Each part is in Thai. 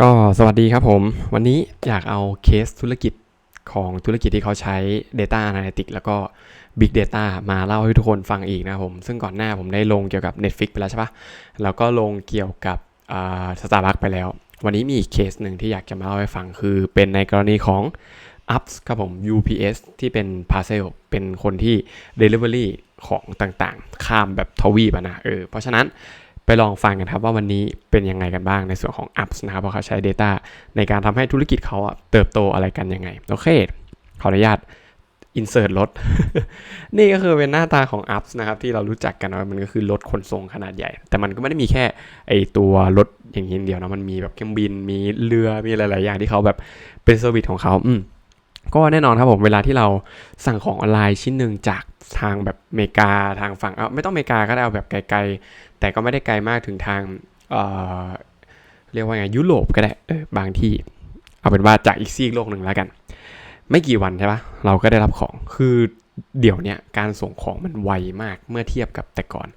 ก็สวัสดีครับผม วันนี้อยากเอาเคสธุรกิจของธุรกิจที่เขาใช้ Data Analytics แล้วก็ Big Data มาเล่าให้ทุกคนฟังอีกนะผม ซึ่งก่อนหน้าผมได้ลงเกี่ยวกับ Netflix ไปแล้วใช่ปะแล้วก็ลงเกี่ยวกับสตาร์บัคไปแล้ว วันนี้มีอีกเคสหนึ่งที่อยากจะมาเล่าให้ฟังคือเป็นในกรณีของ UPS ครับผม UPS ที่เป็น Parcel เป็นคนที่ Delivery ของต่างๆ ข้ามแบบทวีปนะเออเพราะฉะนั้น ไปลองฟังกันครับว่าวันนี้เป็นยังไงกันบ้างในส่วนของ Apps นะครับเพราะเขาใช้ Data ในการทำให้ธุรกิจเขาเติบโตอะไรกันยังไง โอเค ขออนุญาต insert รถ นี่ก็คือเป็นหน้าตาของ Apps นะครับที่เรารู้จักกันว่ามันก็คือรถขนส่งขนาดใหญ่ แต่มันก็ไม่ได้มีแค่ไอตัวรถอย่างนี้เดียวนะมันมีแบบเครื่องบินมีเรือมีหลาย ๆ อย่างที่เขาแบบเป็นเซอร์วิสของเขาอืมก็แน่นอนครับผมเวลาที่เราสั่งของออนไลน์ชิ้นหนึ่งจากทางแบบเมกาทางฝั่งเออไม่ต้องเมกาก็ได้เอาแบบไกลๆ แต่ก็ไม่ได้ไกลมากถึงทางเเรียกว่าไงยุโรปก็ได้เออบางที่ เอาเป็นว่าจากอีกซีกโลกหนึ่งแล้วกัน ไม่กี่วันใช่ปะเราก็ได้รับของคือเดี๋ยวนี้การส่งของมันไวมากเมื่อเทียบกับแต่ก่อน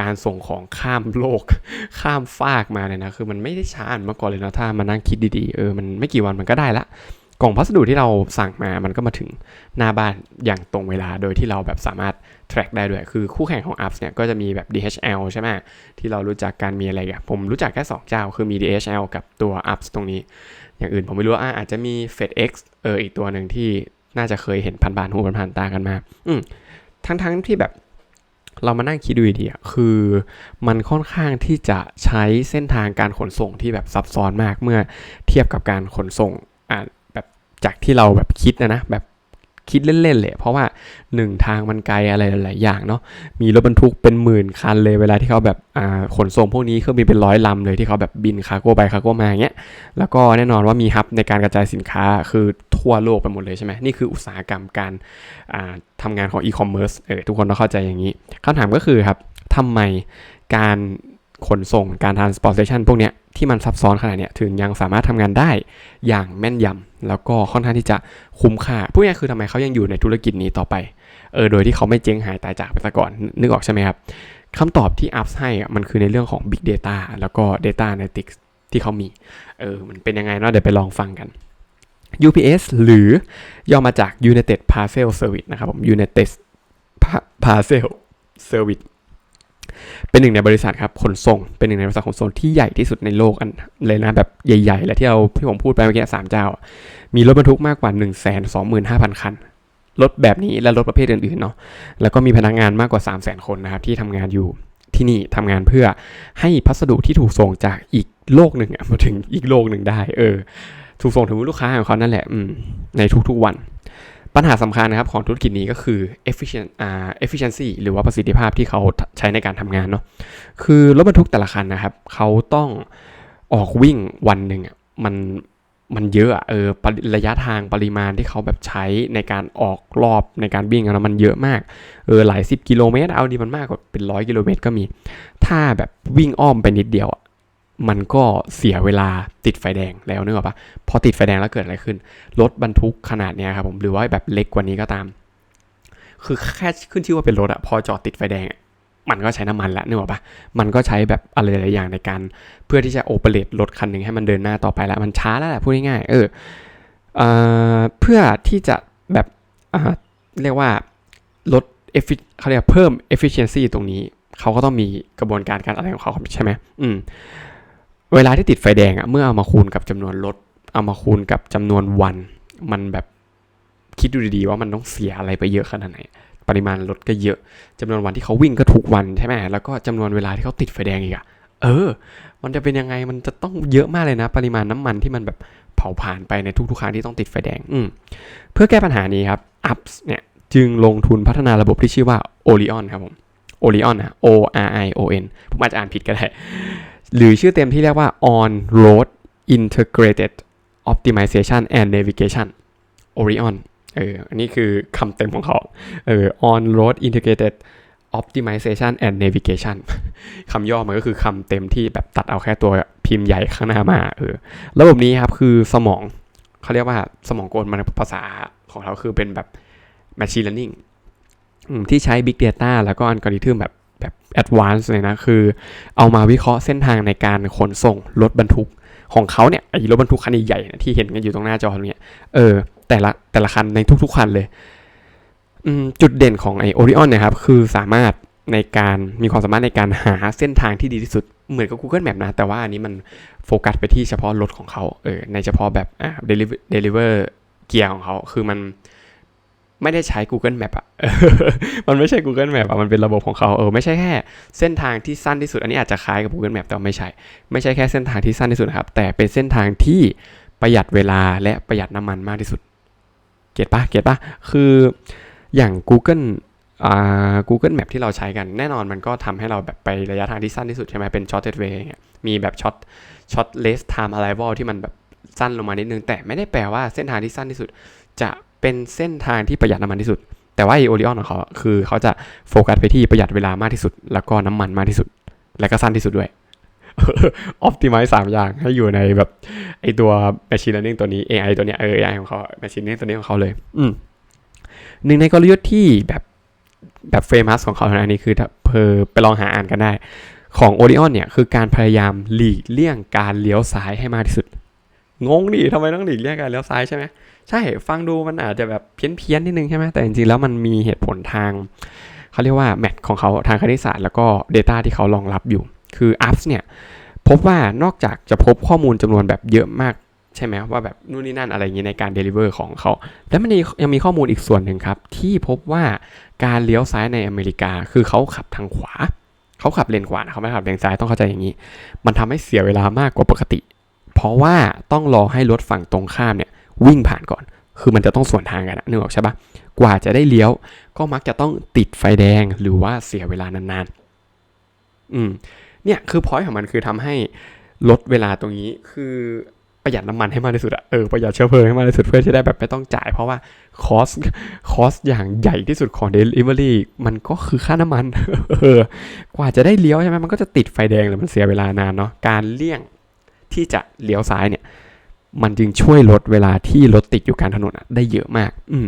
การส่งของข้ามโลก ข้ามฟากมาเนี่ยนะคือมันไม่ได้ช้าเหมือนเมื่อก่อนเลยนะถ้ามานั่งคิดดีๆเออมันไม่กี่วันมันก็ได้ละ กล่องพัสดุที่เราสั่งมามันก็มาถึงหน้าบ้านอย่างตรงเวลาโดยที่เราแบบสามารถ track ได้ด้วย คือคู่แข่งของ apps เนี่ยก็จะมีแบบ DHL ใช่ไหมที่เรารู้จักการมีอะไรกันผมรู้จักแค่ 2 เจ้า คือมี DHL กับตัว apps ตรงนี้ อย่างอื่นผมไม่รู้อะอาจจะมี FedEx เอออีกตัวหนึ่งที่น่าจะเคยเห็นพันบานหูผ่านตากันมา อืมทั้งๆที่แบบเรามานั่งคิดดูดีอะคือมันค่อนข้างที่จะใช้เส้นทางการขนส่งที่แบบซับซ้อนมากเมื่อเทียบกับการขนส่งอ่า จากที่เราแบบคิดนะนะแบบคิดเล่นๆเลยเพราะว่าหนึ่งทางมันไกลอะไรหลายอย่างเนาะมีรถบรรทุกเป็นหมื่นคันเลยเวลาที่เขาแบบอ่าขนส่งพวกนี้เครื่องบินเป็นร้อยลำเลยที่เขาแบบบินคาร์โก้ไปคาร์โก้มาอย่างเงี้ยแล้วก็แน่นอนว่ามีฮับในการกระจายสินค้าคือทั่วโลกไปหมดเลยใช่ไหมนี่คืออุตสาหกรรมการทำงานของอีคอมเมิร์ซเออทุกคนต้องเข้าใจอย่างนี้คำถามก็คือครับทำไมการขนส่งการ transportation พวกเนี้ย ที่มันซับซ้อนขนาดเนี้ยถึงยังสามารถทำงานได้อย่างแม่นยำแล้วก็ค่อนข้างที่จะคุ้มค่าพูดง่ายคือทำไมเขายังอยู่ในธุรกิจนี้ต่อไปเออโดยที่เขาไม่เจ๊งหายตายจากไปซะก่อนนึกออกใช่ไหมครับคำตอบที่ Apps ให้มันคือในเรื่องของ Big Data แล้วก็ Data Analytics ที่เขามี เออ มันเป็นยังไงเนาะ เดี๋ยวไปลองฟังกัน UPS หรือย่อมาจาก United Parcel Service นะครับผม United Parcel Service เป็นหนึ่งในบริษัทครับขนส่ง เป็นหนึ่งในบริษัทขนส่งที่ใหญ่ที่สุดในโลกอันเลยนะแบบใหญ่ ๆ และที่เราที่ผมพูดไปเมื่อกี้สามเจ้า มีรถบรรทุกมากกว่า 1 2 5 0 0 0 คันรถแบบนี้และรถประเภทอื่นๆเนาะแล้วก็มีพนักงานมากกว่า 3 0 0 0 0 0 คนนะครับที่ทำงานอยู่ที่นี่ทำงานเพื่อให้พัสดุที่ถูกส่งจากอีกโลกหนึ่งมาถึงอีกโลกหนึ่งได้ เออ ถูกส่งถึงลูกค้าของเขานั่นแหละในทุกๆวัน ปัญหาสำคัญนะครับของธุรกิจนี้ก็คือ efficient อ่า efficiency หรือว่าประสิทธิภาพที่เขาใช้ในการทำงานเนาะคือรถบรรทุกแต่ละคันนะครับ เขาต้องออกวิ่งวันหนึ่งอะมันมันเยอะเออระยะทางปริมาณที่เขาแบบใช้ในการออกรอบในการวิ่งนะมันเยอะมากเออหลายสิบกิโลเมตร เอาดีมันมากกว่าเป็นร้อยกิโลเมตรก็มี ถ้าแบบวิ่งอ้อมไปนิดเดียว มันก็เสียเวลาติดไฟแดงแล้วนึกออกปะพอติดไฟแดงแล้วเกิดอะไรขึ้น รถบรรทุกขนาดเนี้ยครับผมหรือว่าแบบเล็กกว่านี้ก็ตาม คือแค่ขึ้นชื่อว่าเป็นรถอะพอจอดติดไฟแดงมันก็ใช้น้ำมันละนึกออกปะมันก็ใช้แบบอะไรหลายอย่างในการ เพื่อที่จะโอเปเรตรถคันหนึ่งให้มันเดินหน้าต่อไปแล้วมันช้าแล้วแหละพูดง่ายๆเออเพื่อที่จะแบบเรียกว่าลดเอฟเขาเรียกเพิ่ม efficiency ตรงนี้ เขาก็ต้องมีกระบวนการการอะไรของเขาใช่ไหมอืม เวลาที่ติดไฟแดงอะเมื่อเอามาคูณกับจำนวนรถ เอามาคูณกับจำนวนวัน มันแบบคิดดูดีๆว่ามันต้องเสียอะไรไปเยอะขนาดไหน ปริมาณรถก็เยอะจำนวนวันที่เขาวิ่งก็ทุกวันใช่ไหมแล้วก็จำนวนเวลาที่เขาติดไฟแดงอีกอะเออ มันจะเป็นยังไง มันจะต้องเยอะมากเลยนะ ปริมาณน้ำมันที่มันแบบเผาผ่านไปในทุกๆครั้งที่ต้องติดไฟแดง อืเพื่อแก้ปัญหานี้ครับ Ups เนี่ยจึงลงทุนพัฒนาระบบที่ชื่อว่า Orion ครับผม Orion นะ O R I O N ผมอาจจะอ่านผิดก็ได้ หรือชื่อเต็มที่เรียกว่า on road integrated optimization and navigation Orion เอออันนี้คือคำเต็มของเขาเออ on road integrated optimization and navigation คำย่อมันก็คือคำเต็มที่แบบตัดเอาแค่ตัวพิมพ์ใหญ่ข้างหน้ามาเออระบบนี้ครับคือสมองเขาเรียกว่าสมองกลมันภาษาของเราคือเป็นแบบ machine learning ที่ใช้ big data แล้วก็อัลกอริทึมแบบ แบบแอดวานซ์เลยนะ คือเอามาวิเคราะห์เส้นทางในการขนส่งรถบรรทุกของเขาเนี่ยไอ้รถบรรทุกคันใหญ่ๆนะที่เห็นกันอยู่ตรงหน้าจอตรงเนี้ยเออแต่ละแต่ละคันในทุกๆคันเลยจุดเด่นของไอโอริออนเนี่ยครับ คือสามารถในการมีความสามารถในการหาเส้นทางที่ดีที่สุด เหมือนกับ Google Map นะ แต่ว่าอันนี้มันโฟกัสไปที่เฉพาะรถของเขาเออในเฉพาะแบบอ่า deliver deliver เกียร์ของเขา คือมัน ไม่ได้ใช้ Google Map อะมันไม่ใช่ Google Map อะมันเป็นระบบของเขาเออไม่ใช่แค่เส้นทางที่สั้นที่สุด อันนี้อาจจะคล้ายกับ Google Map แต่ไม่ใช่ ไม่ใช่แค่เส้นทางที่สั้นที่สุดครับ แต่เป็นเส้นทางที่ประหยัดเวลาและประหยัดน้ำมันมากที่สุด เก็ตปะเก็ตปะคืออย่าง Google อ่า Google Map ที่เราใช้กันแน่นอนมันก็ทำให้เราแบบไประยะทางที่สั้นที่สุดใช่ไหมเป็น shortest way อย่างเงี้ยมีแบบ short short less time arrival ที่มันแบบสั้นลงมานิดนึง แต่ไม่ได้แปลว่าเส้นทางที่สั้นที่สุด จะ เป็นเส้นทางที่ประหยัดน้ำมันที่สุด แต่ว่าโอริออนของเขาอะคือเขาจะโฟกัสไปที่ประหยัดเวลามากที่สุด แล้วก็น้ำมันมากที่สุด และก็สั้นที่สุดด้วยออ t ติ i z e สามอย่างให้อยู่ในแบบไอตัว machine learning ตัวนี้ AI ตัวเนี้ยเออ AI ของเขา machine learning ตัวนี้ของเขาเลย อืมหนึ่งในกลยุทธ์ที่แบบแบบเฟมัสของเขานะอันนี้คือถ้าเพอไปลองหาอ่านกันได้ ของ Orion เนี่ยคือการพยายามหลีกเลี่ยงการเลี้ยวซ้ายให้มากที่สุด งงดิทำไมต้องหลีกเลี่ยงการเลี้ยวซ้ายใช่ไหม ใช่ฟังดูมันอาจจะแบบเพี้ยนเพี้ยนๆนิดนึงใช่ไหมแต่จริงๆแล้วมันมีเหตุผลทางเขาเรียกว่าแมทของเขาทางคณิตศาสตร์แล้วก็ Data ที่เขารองรับอยู่ คือ apps เนี่ยพบว่านอกจากจะพบข้อมูลจำนวนแบบเยอะมากใช่ไหมว่าแบบนู่นนี่นั่นอะไรอย่างนี้ในการ deliver ของเขา แล้วมันยังมีข้อมูลอีกส่วนหนึ่งครับ ที่พบว่าการเลี้ยวซ้ายในอเมริกา คือเขาขับทางขวา เขาขับเลนขวาเขาไม่ขับเลนซ้ายต้องเข้าใจอย่างนี้ มันทำให้เสียเวลามากกว่าปกติ เพราะว่าต้องรอให้รถฝั่งตรงข้ามเนี่ย วิ่งผ่านก่อน คือมันจะต้องสวนทางกันนะนึกออกใช่ปะกว่าจะได้เลี้ยว ก็มักจะต้องติดไฟแดงหรือว่าเสียเวลานานๆ อืม เนี่ยคือพอยต์ของมันคือทำให้ลดเวลาตรงนี้ คือประหยัดน้ำมันให้มากที่สุดอะเออประหยัดเชื้อเพลิงให้มากที่สุดเพื่อที่ได้แบบไม่ต้องจ่าย เพราะว่าคอสคอสอย่างใหญ่ที่สุดของ Delivery มันก็คือค่าน้ำมันเออกว่าจะได้เลี้ยวใช่ไหมมันก็จะติดไฟแดงหรือมันเสียเวลานานเนาะการเลี่ยงที่จะเลี้ยวซ้ายเนี่ย มันจึงช่วยลดเวลาที่รถติดอยู่กลารถนนได้เยอะมาก อืม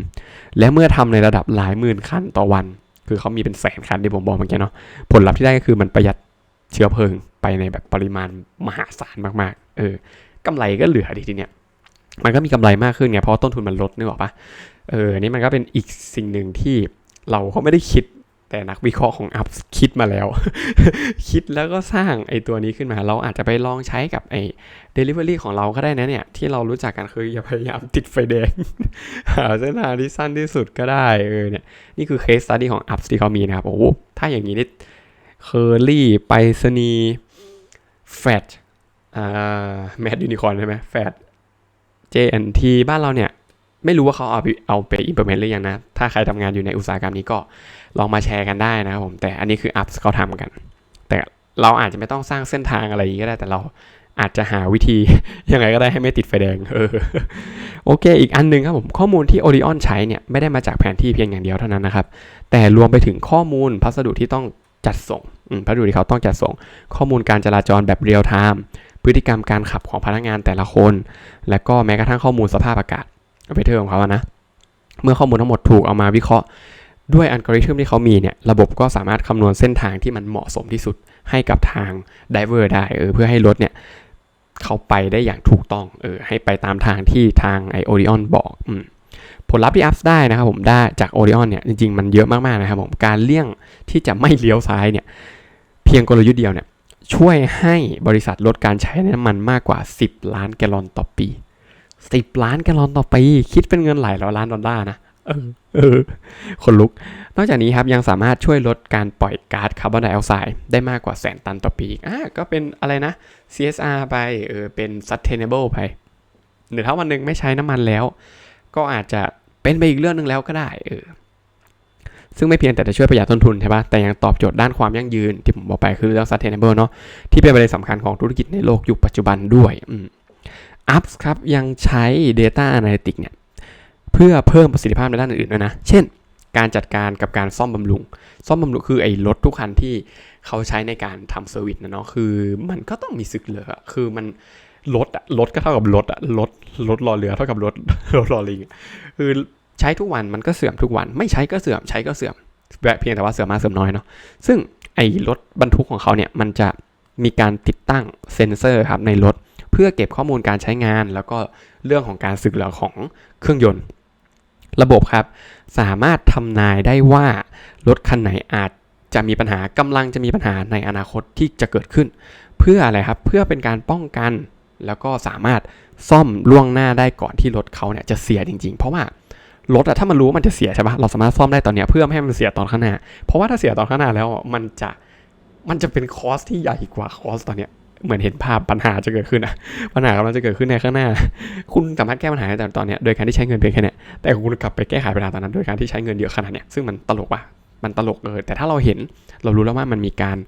และเมื่อทำในระดับหลายหมื่นคันต่อวัน คือเขามีเป็นแสนคันที่ผมบอกเมื่อกี้เนาะ ผลลัพธ์ที่ได้ก็คือมันประหยัดเชื้อเพลิงไปในแบบปริมาณมหาศาลมากๆ เออกำไรก็เหลือดีทีเนี้ย มันก็มีกำไรมากขึ้นไงเพราะต้นทุนมันลดนึกออกปะเออ นี่มันก็เป็นอีกสิ่งหนึ่งที่เราก็ไม่ได้คิด แต่นักวิเคราะห์ของอัพคิดมาแล้ว คิดแล้วก็สร้างไอ้ตัวนี้ขึ้นมา เราอาจจะไปลองใช้กับไอ้ Delivery ของเราก็ได้นะเนี่ย ที่เรารู้จักกันคืออย่าพยายามติดไฟแดง หาเส้นทางที่สั้นที่สุดก็ได้เออเนี่ย นี่คือ case study ของ apps ที่เขามีนะครับ โอ้โหถ้าอย่างนี้นี่เคอรี่ไปสนีแฟดอ่าแมดยูนิคอนใช่ไหมแฟด JNT บ้านเราเนี่ย ไม่รู้ว่าเขาเอาไปเอาไป implement หรือยังนะ ถ้าใครทำงานอยู่ในอุตสาหกรรมนี้ก็ลองมาแชร์กันได้นะครับผม แต่อันนี้คือ apps เขาทำกัน แต่เราอาจจะไม่ต้องสร้างเส้นทางอะไรอย่างนี้ก็ได้ แต่เราอาจจะหาวิธียังไงก็ได้ให้ไม่ติดไฟแดง เออ โอเค อีกอันหนึงครับผม ข้อมูลที่ Orion ใช้เนี่ยไม่ได้มาจากแผนที่เพียงอย่างเดียวเท่านั้นนะครับ แต่รวมไปถึงข้อมูลพัสดุที่ต้องจัดส่งพัสดุที่เขาต้องจัดส่ง ข้อมูลการจราจรแบบเรียลไทม์ พฤติกรรมการขับของพนักงานแต่ละคน และก็แม้กระทั่งข้อมูลสภาพอากาศ เวเทอร์ของเขาอะนะ เมื่อข้อมูลทั้งหมดถูกเอามาวิเคราะห์ ด้วยอัลกอริทึมที่เขามีเนี่ย ระบบก็สามารถคำนวณเส้นทางที่มันเหมาะสมที่สุดให้กับทางไดเวอร์ได้เออเพื่อให้รถเนี่ยเขาไปได้อย่างถูกต้องเออให้ไปตามทางที่ทางไอโอริออนบอกอืมผลลัพธ์ที่อัพได้นะครับผมได้จากโอริออนเนี่ยจริงๆ มันเยอะมากๆนะครับผมการเลี่ยงที่จะไม่เลี้ยวซ้ายเนี่ยเพียงกลยุทธ์เดียวเนี่ยช่วยให้บริษัทลดการใช้น้ำมันมากกว่า 10 ล้านแกลลอนต่อปี 10ล้านแกลลอนต่อปีคิดเป็นเงินหลายร้อยล้านดอลลาร์นะเออเออคนลุก นอกจากนี้ครับยังสามารถช่วยลดการปล่อยก๊าซคาร์บอนไดออกไซด์ได้มากกว่าแสนตันต่อปีอีกอะก็เป็นอะไรนะ CSR ไปเออเป็น sustainable ไปหรือถ้าวันหนึ่งไม่ใช้น้ำมันแล้ว ก็อาจจะเป็นไปอีกเรื่องหนึ่งแล้วก็ได้เออซึ่งไม่เพียงแต่จะช่วยประหยัดต้นทุนใช่ปะแต่ยังตอบโจทย์ด้านความยั่งยืนที่ผมบอกไปคือเรื่อง sustainable เนาะที่เป็นประเด็นสำคัญของธุรกิจในโลกยุคปัจจุบันด้วยอืม Apps ครับยังใช้ Data Analytics เนี่ยเพื่อเพิ่มประสิทธิภาพในด้านอื่นๆด้วยนะ เช่น การจัดการกับการซ่อมบำรุง ซ่อมบำรุงคือไอ้รถทุกคันที่เขาใช้ในการทำเซอร์วิสนะเนาะคือมันก็ต้องมีสึกเหลือคือมันรถอะรถก็เท่ากับรถอะรถรถรอเรือเท่ากับรถรถรอลิงคือใช้ทุกวันมันก็เสื่อมทุกวัน ไม่ใช้ก็เสื่อมใช้ก็เสื่อมแเพียงแต่ว่าเสื่อมมากเสื่อมน้อยเนาะซึ่งไอ้รถบรรทุกของเขาเนี่ยมันจะมีการติดตั้งเซ็นเซอร์ครับในรถ พื่อพื่อเก็บข้อมูลการใช้งาน แล้วก็เรื่องของการสึกหรอของเครื่องยนต์ ระบบครับ สามารถทำนายได้ว่ารถคันไหนอาจจะมีปัญหากำลังจะมีปัญหาในอนาคตที่จะเกิดขึ้น เพื่ออะไรครับเพื่อเป็นการป้องกันแล้วก็สามารถซ่อมล่วงหน้าได้ก่อนที่รถเขาเนี่ยจะเสียจริง ๆ เพราะว่ารถอะถ้ามันรู้มันจะเสียใช่ปะเราสามารถซ่อมได้ตอนเนี้ยเพื่อไม่ให้มันเสียตอนข้างหน้า เพราะว่าถ้าเสียตอนข้างหน้าแล้วมันจะมันจะเป็นคอสที่ใหญ่กว่าคอสตอนเนี้ย เหมือนเห็นภาพปัญหาจะเกิดขึ้นอะปัญหากำลังจะเกิดขึ้นในข้างหน้า คุณสามารถแก้ปัญหาได้แต่ตอนเนี้ยโดยการที่ใช้เงินเพียงแค่เนี้ยแต่คุณกลับไปแก้ไขปัญหาตอนนั้นโดยการที่ใช้เงินเยอะขนาดเนี้ยซึ่งมันตลกว่ะมันตลกเลยแต่ถ้าเราเห็นเรารู้แล้วว่ามันมีการ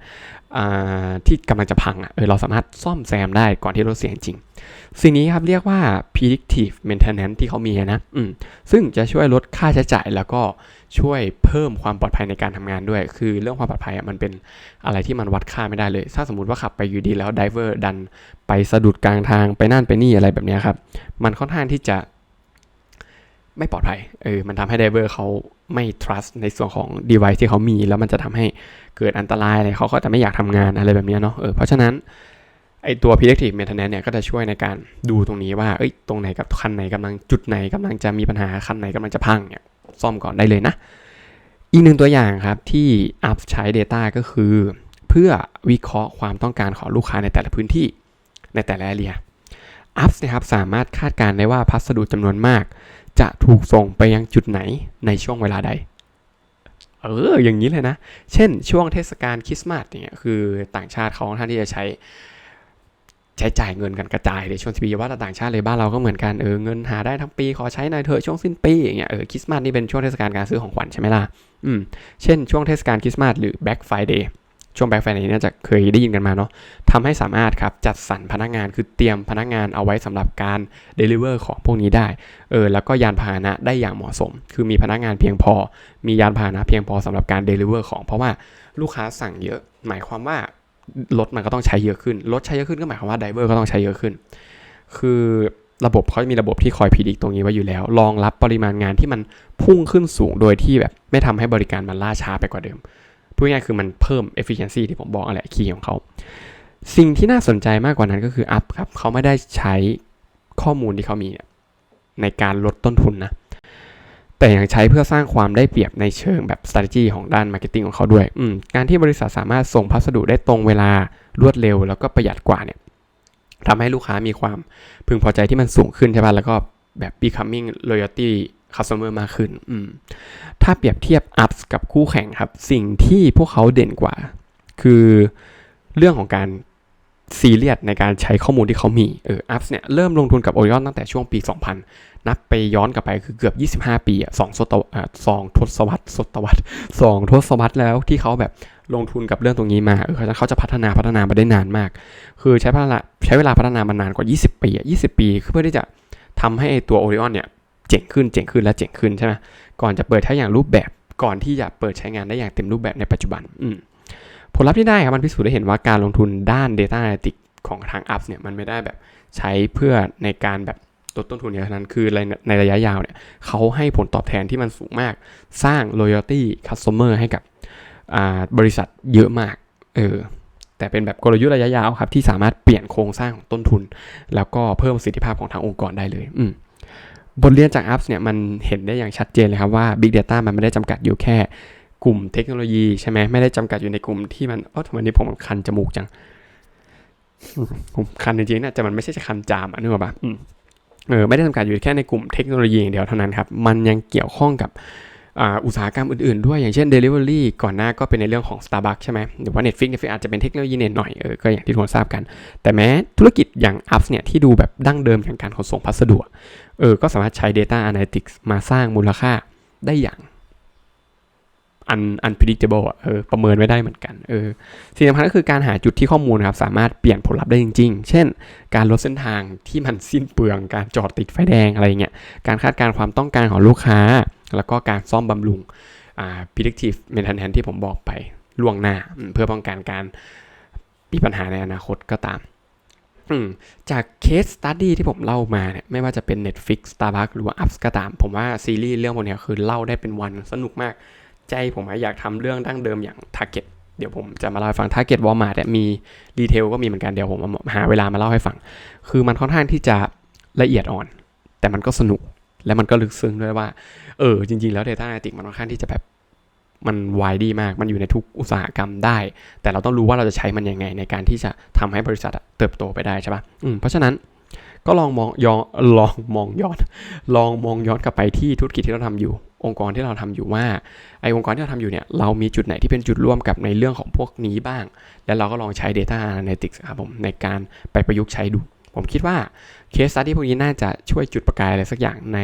ที่กำลังจะพังอะเออเราสามารถซ่อมแซมได้ก่อนที่รถเสียจริง สิ่งนี้ครับเรียกว่า predictive maintenance ที่เขามีนะอืมซึ่งจะช่วยลดค่าใช้จ่ายแล้วก็ ช่วยเพิ่มความปลอดภัยในการทำงานด้วย คือเรื่องความปลอดภัยอะมันเป็นอะไรที่มันวัดค่าไม่ได้เลย ถ้าสมมติว่าขับไปอยู่ดีแล้วไดเวอร์ดันไปสะดุดกลางทางไปนั่นไปนี่อะไรแบบนี้ครับ มันค่อนข้างที่จะไม่ปลอดภัย เออ มันทำให้ไดเวอร์เขาไม่ trust ในส่วนของ device ที่เขามี แล้วมันจะทำให้เกิดอันตรายอะไรเขาก็จะไม่อยากทำงานอะไรแบบนี้เนาะ เออ เพราะฉะนั้นไอตัว predictive maintenance เนี่ยก็จะช่วยในการดูตรงนี้ว่า เอ้ย ตรงไหนกับคันไหนกำลังจุดไหนกำลังจะมีปัญหาคันไหนกำลังจะพังเนี่ย ซ่อมก่อนได้เลยนะ อีกหนึ่งตัวอย่างครับที่อัพใช้ Data ก็คือ เพื่อวิเคราะห์ความต้องการของลูกค้าในแต่ละพื้นที่ในแต่ละแอเรียอัพนะครับสามารถคาดการณ์ได้ว่าพัสดุจำนวนมาก จะถูกส่งไปยังจุดไหนในช่วงเวลาใด เอออย่างนี้เลยนะ เช่นช่วงเทศกาลคริสต์มาสเนี่ยคือต่างชาติเขาค่อนข้างที่จะใช้ ใช้จ่ายเงินกันกระจายเลยช่วงที่ปีว่าต่างชาติเลยบ้านเราก็เหมือนกันเออเงินหาได้ทั้งปีขอใช้หน่อยเถอะช่วงสิ้นปีอย่างเงี้ยเออคริสต์มาสนี่เป็นช่วงเทศกาลการซื้อของขวัญใช่ไหมล่ะอืมเช่นช่วงเทศกาลคริสต์มาสหรือ Black Friday ช่วง Black Friday น่าจะเคยได้ยินกันมาเนาะทำให้สามารถครับจัดสรรพนักงานคือเตรียมพนักงานเอาไว้สำหรับการ Deliver ของพวกนี้ได้เออแล้วก็ยานพาหนะได้อย่างเหมาะสม คือมีพนักงานเพียงพอ มียานพาหนะเพียงพอสำหรับการ Deliver ของ เพราะว่าลูกค้าสั่งเยอะ หมายความว่า รถมันก็ต้องใช้เยอะขึ้น รถใช้เยอะขึ้นก็หมายความว่าไดเวอร์ก็ต้องใช้เยอะขึ้น คือระบบเขาจะมีระบบที่คอยพิจิกตรงนี้ไว้อยู่แล้ว รองรับปริมาณงานที่มันพุ่งขึ้นสูงโดยที่แบบไม่ทำให้บริการมันล่าช้าไปกว่าเดิม พูดง่ายคือมันเพิ่ม efficiency ที่ผมบอกอะไรคีย์ของเขา สิ่งที่น่าสนใจมากกว่านั้นก็คืออัพครับเขาไม่ได้ใช้ข้อมูลที่เขามีในการลดต้นทุนนะ แต่ยังใช้เพื่อสร้างความได้เปรียบในเชิงแบบ strategy ของด้าน marketing ของเขาด้วย การที่บริษัทสามารถส่งพัสดุได้ตรงเวลารวดเร็ว แล้วก็ประหยัดกว่าเนี่ยทำให้ลูกค้ามีความพึงพอใจที่มันสูงขึ้นใช่ป่ะ แล้วก็แบบ becoming loyalty customer มากขึ้น ถ้าเปรียบเทียบ Ups กับคู่แข่งครับ สิ่งที่พวกเขาเด่นกว่า คือเรื่องของการ ซีเรียสในการใช้ข้อมูลที่เขามีเออ Ups เนี่ยเริ่มลงทุนกับ Orion ตั้งแต่ช่วงปี 2000 นับไปย้อนกลับไปคือเกือบ 25 ปีอะสองศตวรรษสองทศวรรษศตวรรษสองทศวรรษแล้วที่เขาแบบลงทุนกับเรื่องตรงนี้มาเออเขาจะพัฒนาพัฒนามาได้นานมาก คือใช้พัฒนาใช้เวลาพัฒนามานานกว่า 20 ปีอะ20 ปีเพื่อที่จะทำให้ตัว Orion เนี่ยเจ๋งขึ้นเจ๋งขึ้นและเจ๋งขึ้นใช่ไหมก่อนจะเปิดใช้อย่างรูปแบบก่อนที่จะเปิดใช้งานได้อย่างเต็มรูปแบบในปัจจุบันอืม ผลลัพธ์ที่ได้ครับมันพิสูจน์ได้เห็นว่าการลงทุนด้าน Data Analytics ของทาง Apps เนี่ยมันไม่ได้แบบใช้เพื่อในการแบบลดต้นทุนอย่างนั้นคือในระยะยาวเนี่ยเขาให้ผลตอบแทนที่มันสูงมาก สร้าง loyalty customer ให้กับบริษัทเยอะมากเออแต่เป็นแบบกลยุทธ์ระยะยาวครับที่สามารถเปลี่ยนโครงสร้างของต้นทุน แล้วก็เพิ่มประสิทธิภาพของทางองค์กรได้เลยอืบทเรียนจาก Apps เนี่ยมันเห็นได้อย่างชัดเจนเลยครับว่า Big Data มันไม่ได้จำกัดอยู่แค่ กลุ่มเทคโนโลยีใช่ไหมไม่ได้จำกัดอยู่ในกลุ่มที่มันเออทำไมนี่ผมคันจมูกจังผมคันจริงๆนะแต่มันไม่ใช่จะคันจามอะนึกออกปะเออไม่ได้จำกัดอยู่แค่ในกลุ่มเทคโนโลยีอย่างเดียวเท่านั้นครับ มันยังเกี่ยวข้องกับอุตสาหกรรมอื่นๆด้วยอย่างเช่น Delivery ก่อนหน้าก็เป็นในเรื่องของ Starbucks ใช่ไหมหรือว่า Netflix Netflix อาจจะเป็นเทคโนโลยีเนหน่อยเออก็อย่างที่ทุกคนทราบกัน แต่แม้ธุรกิจอย่าง Apps เนี่ยที่ดูแบบดั้งเดิมอย่างการขนส่งพัสดุเออก็สามารถใช้ Data Analytics มาสร้างมูลค่าได้อย่าง un unpredictable อะเออประเมินไม่ได้เหมือนกันเออสิ่งสำคัญก็คือการหาจุดที่ข้อมูลครับสามารถเปลี่ยนผลลัพธ์ได้จริง ๆ เช่น การลดเส้นทางที่มันสิ้นเปลือง การจอดติดไฟแดงอะไรเงี้ยการคาดการณ์ความต้องการของลูกค้า แล้วก็การซ่อมบำรุงอ่า predictive maintenance ที่ผมบอกไปล่วงหน้า เพื่อป้องกันการมีปัญหาในอนาคตก็ตามจากเคสสตัดดี้ที่ผมเล่ามาเนี่ยไม่ว่าจะเป็น Netflix Starbucks หรือว่า Apps ก็ตาม ผมว่าซีรีส์เรื่องพวกนี้คือเล่าได้เป็นวันสนุกมาก ใจผมอยากทำเรื่องดั้งเดิมอย่าง Target ดี๋ยวผมจะมาเล่าให้ฟัง Target Walmart เนี่ยมีรีเทลก็มีเหมือนกันเดี๋ยวผมหาเวลามาเล่าให้ฟัง คือมันค่อนข้างที่จะละเอียดอ่อน แต่มันก็สนุกและมันก็ลึกซึ้งด้วยว่า เออ จริง ๆ แล้ว Data Analytics มันค่อนข้างที่จะแบบมันวายดีมาก มันอยู่ในทุกอุตสาหกรรมได้ แต่เราต้องรู้ว่าเราจะใช้มันยังไง ในการที่จะทำให้บริษัทเติบโตไปได้ใช่ปะอืมเพราะฉะนั้นก็ลองมองย้อนลองมองย้อน ลองมองย้อนกลับไปที่ธุรกิจที่เราทำอยู่ องค์กรที่เราทำอยู่ว่าไอองค์กรที่เราทำอยู่เนี่ยเรามีจุดไหนที่เป็นจุดร่วมกับในเรื่องของพวกนี้บ้าง แล้วเราก็ลองใช้ Data Analytics ครับผมในการไปประยุกต์ใช้ดู ผมคิดว่าเคส study พวกนี้น่าจะช่วยจุดประกายอะไรสักอย่างใน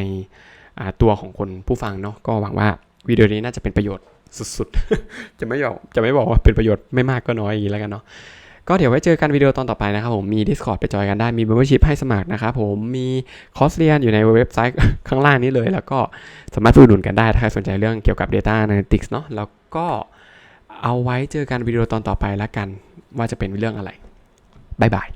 ตัวของคนผู้ฟังเนาะก็หวังว่าวิดีโอนี้น่าจะเป็นประโยชน์สุดๆ จะไม่บอกจะไม่บอกว่าเป็นประโยชน์ไม่มากก็น้อยอย่างนี้แล้วกันเนาะ ก็เดี๋ยวไว้เจอกันวิดีโอตอนต่อไปนะครับผม มี Discord ไปจอยกันได้ มี membership ให้สมัครนะครับผม มีคอร์สเรียนอยู่ในเว็บไซต์ข้างล่างนี้เลย แล้วก็สามารถไปอุดหนุนกันได้ ถ้าใครสนใจเรื่องเกี่ยวกับ Data Analytics เนาะ แล้วก็เอาไว้เจอกันวิดีโอตอนต่อไปแล้วกัน ว่าจะเป็นเรื่องอะไรบ๊ายบาย